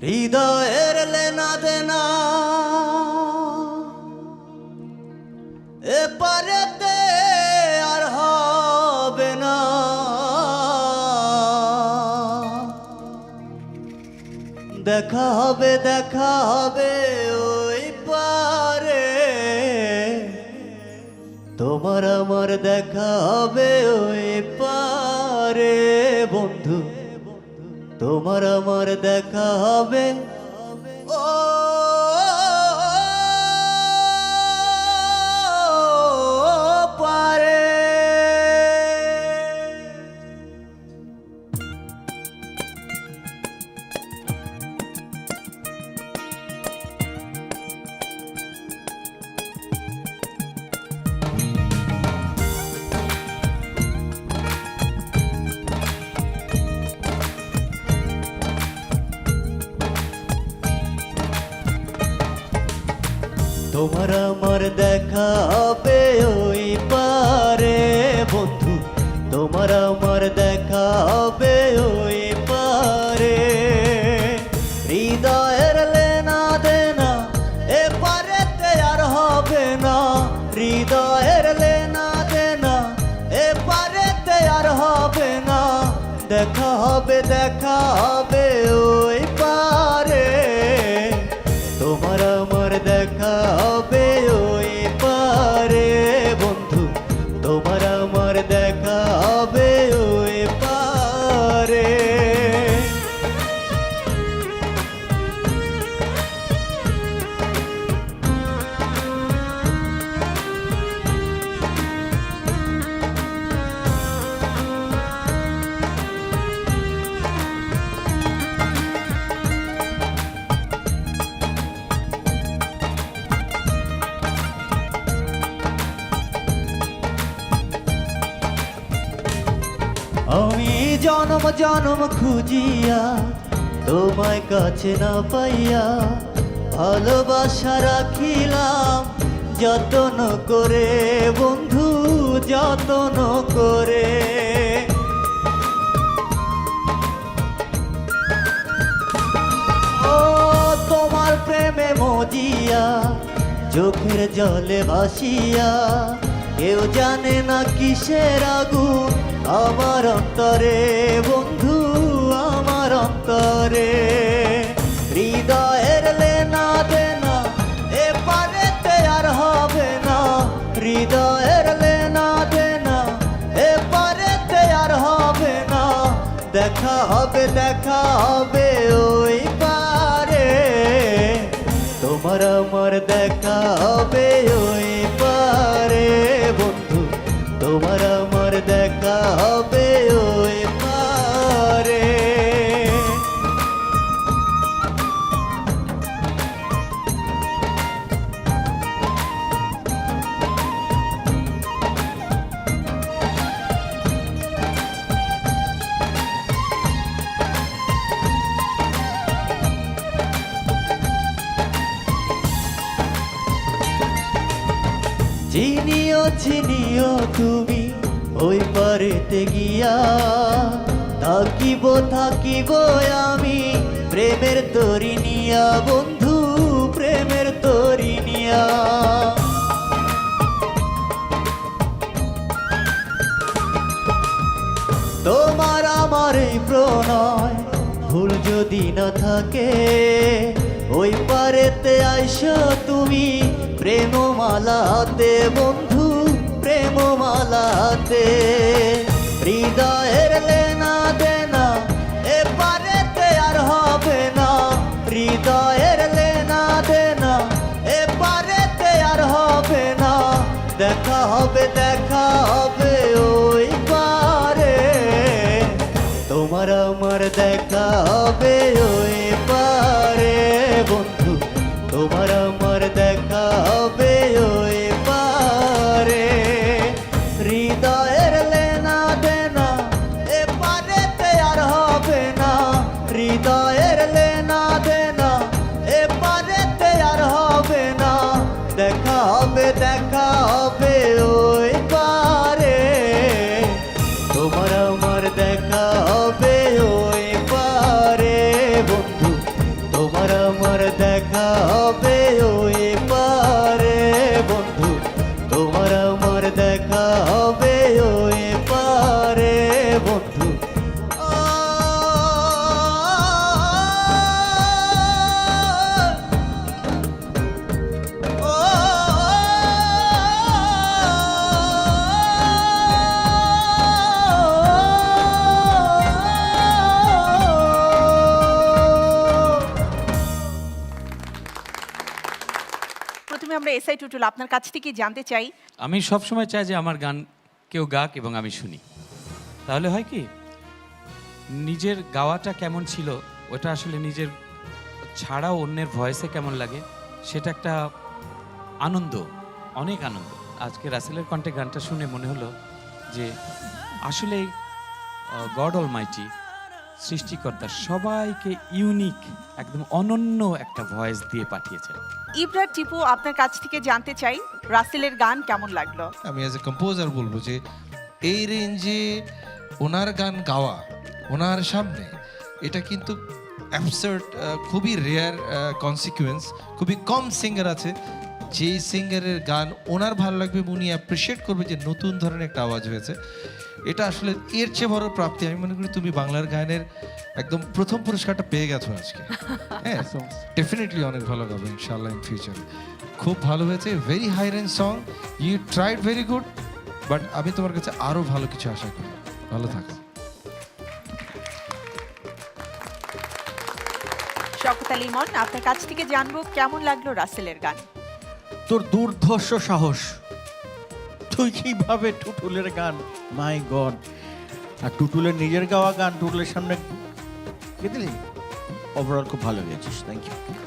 হৃদয়ের লেনা দেনা। এ পারেতে আর হবে না। দেখা হবে দেখা হবে ওই পারে। তোমার আমার দেখা হবে ওই পারে। বন্ধু তোমার আমার দেখা হবে। ও তোমার আমার দেখা হবে ওই পারে বন্ধু। তোমার আমার দেখা হবে ওই পারে। হৃদয়ের লেনা দেনা এ পারেতে আর হবে না। হৃদয়ের লেনা দেনা এ পারেতে আর হবে না। দেখা হবে দেখা হবে ওই জনম জনম খুঁজিয়া তোমায় কাছে না পাইয়া ভালোবাসা রাখিলাম। যতন করে বন্ধু, যতন করে। ও তোমার প্রেমে মজিয়া, চোখের জলে ভাসিয়া, কেউ জানে না কিসের আগুন। আমার অন্তরে, বন্ধু, আমার অন্তরে। হৃদয়ের লেনা দেনা এ পারেতে আর হবে না। হৃদয়ের লেনা দেনা এ পারেতে আর হবে না। দেখা হবে দেখা হবে ওই পারে। তোমার আমার দেখা হবে ওই দেখা হবে ওই পারে। চিনিও চিনিও তুমি ওই পারেতে গিয়া থাকিব থাকিব আমি। প্রেমের তরি নিয়া, বন্ধু, প্রেমের তরি নিয়া। তোমার আমার এই প্রণয় ভুল যদি না থাকে, ওই পারেতে আইসো তুমি প্রেমমালাতে, বন্ধু। প্রেমমালাতে হৃদয়ের লেনা দেনা হবে এসআই টুটুল আপনার কাছ থেকে জানতে চাই। আমি সবসময় চাই যে আমার গান কেউ গাক এবং আমি শুনি। তাহলে হয় কি, নিজের গাওয়াটা কেমন ছিল, ওটা আসলে নিজের ছাড়াও অন্যের ভয়েসে কেমন লাগে, সেটা একটা আনন্দ, অনেক আনন্দ। আজকে রাসেলের কণ্ঠে গানটা শুনে মনে হলো যে আসলে গড অল মাইটি সৃষ্টিকর্তা সবাইকে ইউনিক একদম অনন্য একটা ভয়েস দিয়ে পাঠিয়েছেন। ইব্রার টিপু আপনার কাছ থেকে জানতে চাই রাসেলের গান কেমন লাগল? আমি অ্যাজ এ কম্পোজার বলব যে এই রেঞ্জে ওনার গান গাওয়া ওনার সামনে এটা কিন্তু অ্যাবসার্ট খুবই রেয়ার কনসিকুয়েন্স খুবই কম সিঙ্গার আছে। যেই সিঙ্গারের গান ওনার ভালো লাগবে উনি অ্যাপ্রিসিয়েট করবে যে নতুন ধরনের একটা আওয়াজ হয়েছে। এটা আসলে এর চেয়ে বড় প্রাপ্তি। আমি মনে করি তুমি বাংলার গানের একদম প্রথম পুরস্কারটা পেয়ে গেছো আজকে। হ্যাঁ ডেফিনেটলি অনেক ভালো গাবে ইনশাল্লাহ ইন ফিউচার খুব ভালো হয়েছে very high range song you tried very good but আমি তোমার কাছে আরও ভালো কিছু আশা করি। ভালো থাকো। শকত আলী ইমন আপনার কাছ থেকে জানব কেমন লাগল রাসেলের গান। তোর দুর্ধর্ষ সাহস। তুই কীভাবে টুটুলের গান? মাই গড আর টুটুলের নিজের গাওয়া গান টুটুলের সামনে কে দিলি ওভারঅল খুব ভালো গেছিস থ্যাংক ইউ